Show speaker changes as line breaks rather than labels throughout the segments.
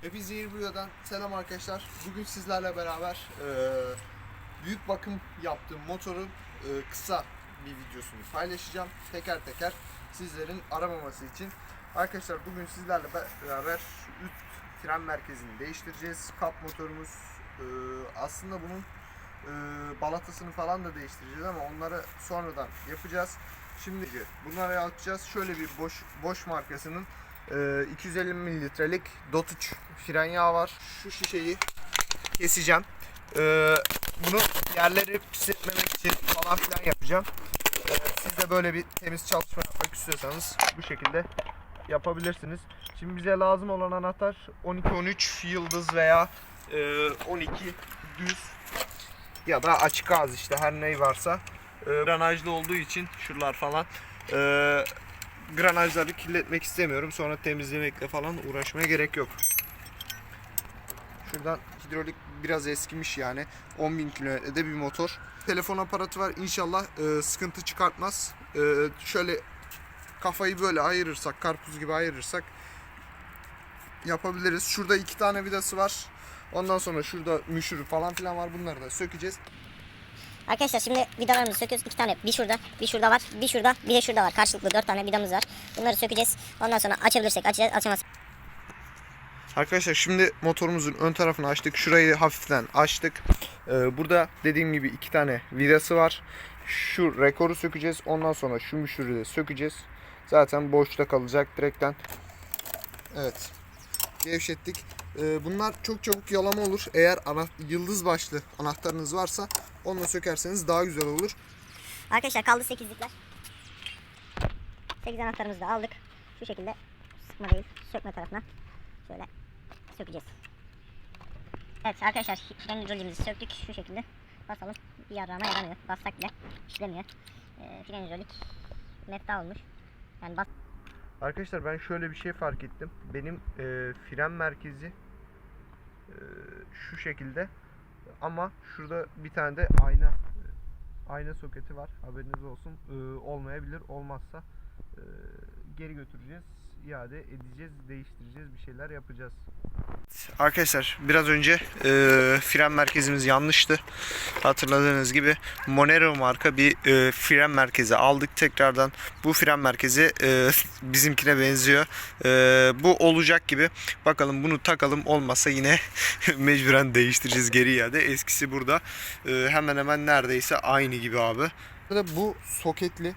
Hepinize yeni bir videodan selam arkadaşlar. Bugün sizlerle beraber e, büyük bakım yaptığım motorun e, kısa bir videosunu paylaşacağım. Teker teker sizlerin aramaması için. Arkadaşlar bugün sizlerle beraber üst fren merkezini değiştireceğiz. Kap motorumuz e, aslında bunun e, balatasını falan da değiştireceğiz ama onları sonradan yapacağız. Şimdi bunları yapacağız. Şöyle bir boş boş markasının ee, 250 mililitrelik Dot 3 fren yağı var. Şu şişeyi keseceğim. Ee, bunu yerleri pisletmemek için falan filan yapacağım. Ee, siz de böyle bir temiz çalışma yapmak istiyorsanız bu şekilde yapabilirsiniz. Şimdi bize lazım olan anahtar 12-13 yıldız veya e, 12 düz ya da açık ağız işte her ney varsa. E, olduğu için şuralar falan. E, granajları kirletmek istemiyorum. Sonra temizlemekle falan uğraşmaya gerek yok. Şuradan hidrolik biraz eskimiş yani. 10.000 kilometrede bir motor. Telefon aparatı var. İnşallah e, sıkıntı çıkartmaz. E, şöyle kafayı böyle ayırırsak, karpuz gibi ayırırsak yapabiliriz. Şurada iki tane vidası var. Ondan sonra şurada müşürü falan filan var. Bunları da sökeceğiz.
Arkadaşlar şimdi vidalarımızı söküyoruz. İki tane. Bir şurada, bir şurada var, bir şurada, bir de şurada var. Karşılıklı dört tane vidamız var. Bunları sökeceğiz. Ondan sonra açabilirsek açacağız, açamazsak
Arkadaşlar şimdi motorumuzun ön tarafını açtık. Şurayı hafiften açtık. Ee, burada dediğim gibi iki tane vidası var. Şu rekoru sökeceğiz. Ondan sonra şu müşürü de sökeceğiz. Zaten boşta kalacak direkten. Evet. Gevşettik. Ee, bunlar çok çabuk yalama olur. Eğer ana, yıldız başlı anahtarınız varsa onunla sökerseniz daha güzel olur.
Arkadaşlar kaldı sekizlikler. Sekiz anahtarımızı da aldık. Şu şekilde sıkma değil, sökme tarafına. Şöyle sökeceğiz. Evet arkadaşlar fren hidroliğimizi söktük. Şu şekilde basalım. Bir yarrağıma yaramıyor. Bassak bile işlemiyor. Ee, fren hidrolik mefta olmuş. Yani bas
Arkadaşlar ben şöyle bir şey fark ettim. Benim e, fren merkezi e, şu şekilde ama şurada bir tane de ayna e, ayna soketi var. Haberiniz olsun. E, olmayabilir. Olmazsa e, geri götüreceğiz. iade edeceğiz, değiştireceğiz, bir şeyler yapacağız. Arkadaşlar biraz önce e, fren merkezimiz yanlıştı. Hatırladığınız gibi Monero marka bir e, fren merkezi aldık tekrardan. Bu fren merkezi e, bizimkine benziyor. E, bu olacak gibi. Bakalım bunu takalım olmazsa yine mecburen değiştireceğiz geri iade. Eskisi burada E, hemen hemen neredeyse aynı gibi abi. Bu soketli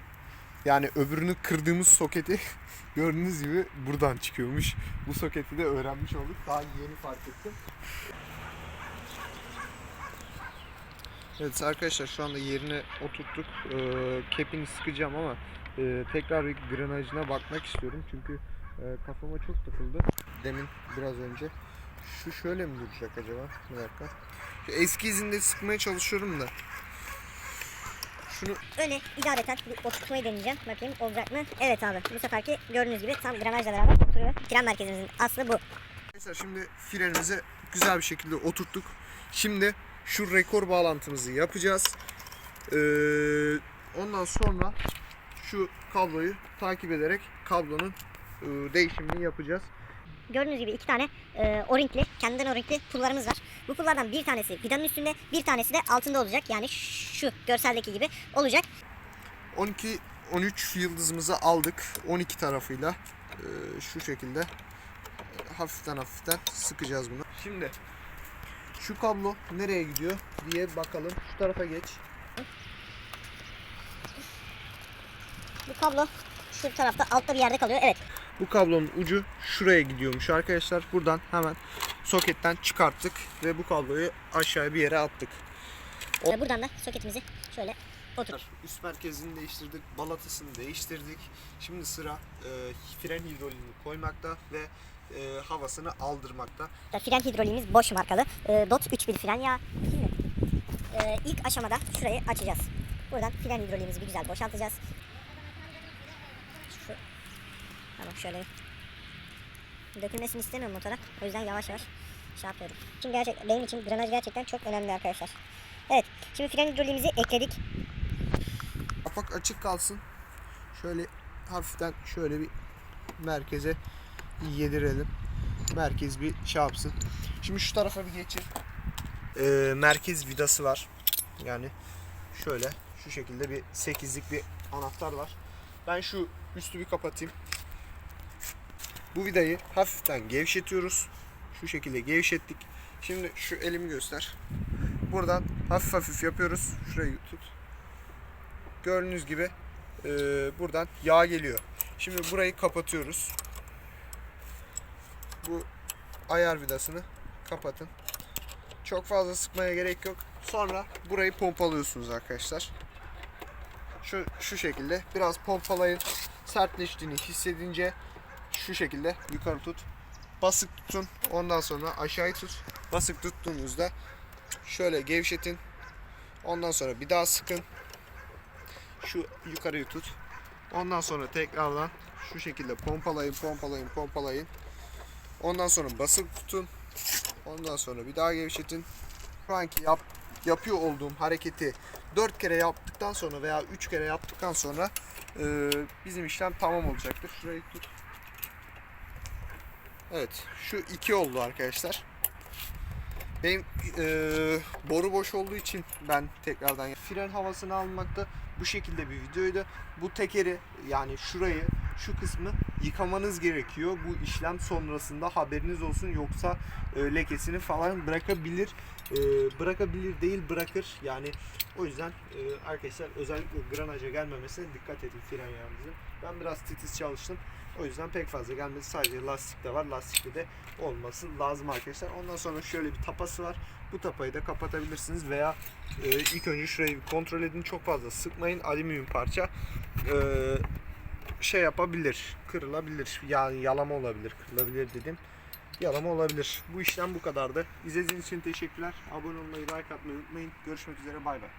yani öbürünü kırdığımız soketi gördüğünüz gibi buradan çıkıyormuş. Bu soketi de öğrenmiş olduk. Daha yeni fark ettim. Evet arkadaşlar şu anda yerine oturttuk. Ee, kepini sıkacağım ama e, tekrar bir granajına bakmak istiyorum. Çünkü e, kafama çok takıldı. Demin biraz önce. Şu şöyle mi duracak acaba? Bir dakika. Şu eski izinde sıkmaya çalışıyorum da. Şunu
Öyle idareten bir oturtmayı deneyeceğim. Bakayım olacak mı? Evet abi. Bu seferki gördüğünüz gibi tam granajla beraber oturuyor. Fren merkezimizin aslı bu.
Arkadaşlar şimdi frenimizi güzel bir şekilde oturttuk. Şimdi şu rekor bağlantımızı yapacağız. Ee, ondan sonra şu kabloyu takip ederek kablonun e, değişimini yapacağız.
Gördüğünüz gibi iki tane e, o-ringli, kendinden o-ringli pullarımız var. Bu pullardan bir tanesi vidanın üstünde, bir tanesi de altında olacak. Yani şu görseldeki gibi olacak.
12 13 yıldızımızı aldık 12 tarafıyla Ee, şu şekilde e, hafiften hafiften sıkacağız bunu. Şimdi şu kablo nereye gidiyor diye bakalım. Şu tarafa geç.
Bu kablo şu tarafta altta bir yerde kalıyor. Evet.
Bu kablonun ucu şuraya gidiyormuş arkadaşlar. Buradan hemen soketten çıkarttık ve bu kabloyu aşağıya bir yere attık.
E, buradan da soketimizi şöyle otur.
Üst merkezini değiştirdik, balatasını değiştirdik. Şimdi sıra e, fren hidrolini koymakta ve e, havasını aldırmakta.
Fren hidroliğimiz boş markalı. E, DOT 3000 fren yağı. Şimdi e, ilk aşamada şurayı açacağız. Buradan fren hidroliğimizi bir güzel boşaltacağız. Şu, tamam şöyle. Dökülmesini istemiyorum motora. O yüzden yavaş yavaş şey yapıyorum. Şimdi gerçek, benim için drenaj gerçekten çok önemli arkadaşlar. Evet. Şimdi fren hidroliğimizi ekledik.
Kapak açık kalsın. Şöyle hafiften şöyle bir merkeze yedirelim. merkez bir şey yapsın. Şimdi şu tarafa bir geçin. Ee, merkez vidası var. Yani şöyle şu şekilde bir 8'lik bir anahtar var. Ben şu üstü bir kapatayım. Bu vidayı hafiften gevşetiyoruz. Şu şekilde gevşettik. Şimdi şu elimi göster. Buradan hafif hafif yapıyoruz. Şurayı tut. Gördüğünüz gibi e, buradan yağ geliyor. Şimdi burayı kapatıyoruz. Bu ayar vidasını kapatın. Çok fazla sıkmaya gerek yok. Sonra burayı pompalıyorsunuz arkadaşlar. Şu şu şekilde biraz pompalayın. Sertleştiğini hissedince şu şekilde yukarı tut. Basık tutun. Ondan sonra aşağıya tut. Basık tuttuğunuzda şöyle gevşetin. Ondan sonra bir daha sıkın. Şu yukarıyı tut. Ondan sonra tekrardan şu şekilde pompalayın, pompalayın, pompalayın. Ondan sonra basık tutun. Ondan sonra bir daha gevşetin. Şu yap, yapıyor olduğum hareketi 4 kere yaptıktan sonra veya 3 kere yaptıktan sonra e, bizim işlem tamam olacaktır. Şurayı tut. Evet, şu iki oldu arkadaşlar. Benim e, boru boş olduğu için ben tekrardan fren havasını almakta bu şekilde bir videoydu. Bu tekeri yani şurayı şu kısmı yıkamanız gerekiyor. Bu işlem sonrasında haberiniz olsun yoksa e, lekesini falan bırakabilir. E, bırakabilir değil bırakır. Yani o yüzden e, arkadaşlar özellikle granaja gelmemesine dikkat edin fren yağınızı. Ben biraz titiz çalıştım. O yüzden pek fazla gelmedi. Sadece lastikte var. Lastikte de olması lazım arkadaşlar. Ondan sonra şöyle bir tapası var. Bu tapayı da kapatabilirsiniz veya e, ilk önce şurayı bir kontrol edin. Çok fazla sıkmayın. Alüminyum parça e, şey yapabilir. Kırılabilir. Yani yalama olabilir. Kırılabilir dedim. Yalama olabilir. Bu işlem bu kadardı. İzlediğiniz için teşekkürler. Abone olmayı, like atmayı unutmayın. Görüşmek üzere. Bay bay.